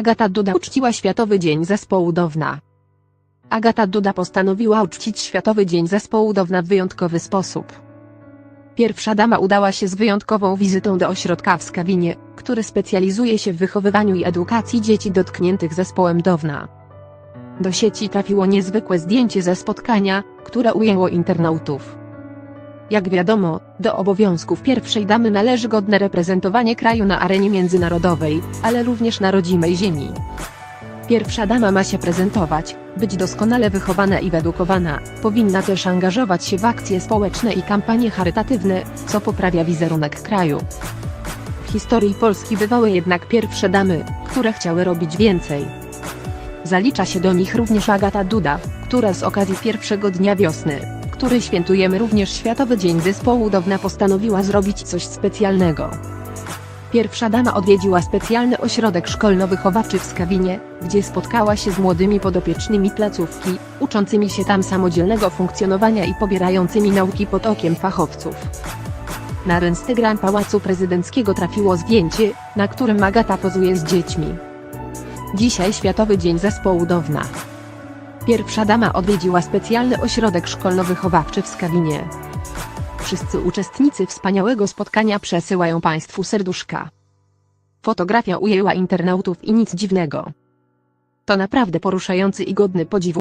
Agata Duda uczciła Światowy Dzień Zespołu Downa. Agata Duda postanowiła uczcić Światowy Dzień Zespołu Downa w wyjątkowy sposób. Pierwsza dama udała się z wyjątkową wizytą do ośrodka w Skawinie, który specjalizuje się w wychowywaniu i edukacji dzieci dotkniętych zespołem Downa. Do sieci trafiło niezwykłe zdjęcie ze spotkania, które ujęło internautów. Jak wiadomo, do obowiązków pierwszej damy należy godne reprezentowanie kraju na arenie międzynarodowej, ale również na rodzimej ziemi. Pierwsza dama ma się prezentować, być doskonale wychowana i wyedukowana, powinna też angażować się w akcje społeczne i kampanie charytatywne, co poprawia wizerunek kraju. W historii Polski bywały jednak pierwsze damy, które chciały robić więcej. Zalicza się do nich również Agata Duda, która z okazji pierwszego dnia wiosny, który świętujemy również Światowy Dzień Zespołu Downa postanowiła zrobić coś specjalnego. Pierwsza dama odwiedziła specjalny ośrodek szkolno-wychowawczy w Skawinie, gdzie spotkała się z młodymi podopiecznymi placówki, uczącymi się tam samodzielnego funkcjonowania i pobierającymi nauki pod okiem fachowców. Na Instagram Pałacu Prezydenckiego trafiło zdjęcie, na którym Agata pozuje z dziećmi. Dzisiaj Światowy Dzień Zespołu Downa. Pierwsza dama odwiedziła specjalny ośrodek szkolno-wychowawczy w Skawinie. Wszyscy uczestnicy wspaniałego spotkania przesyłają Państwu serduszka. Fotografia ujęła internautów i nic dziwnego. To naprawdę poruszający i godny podziwu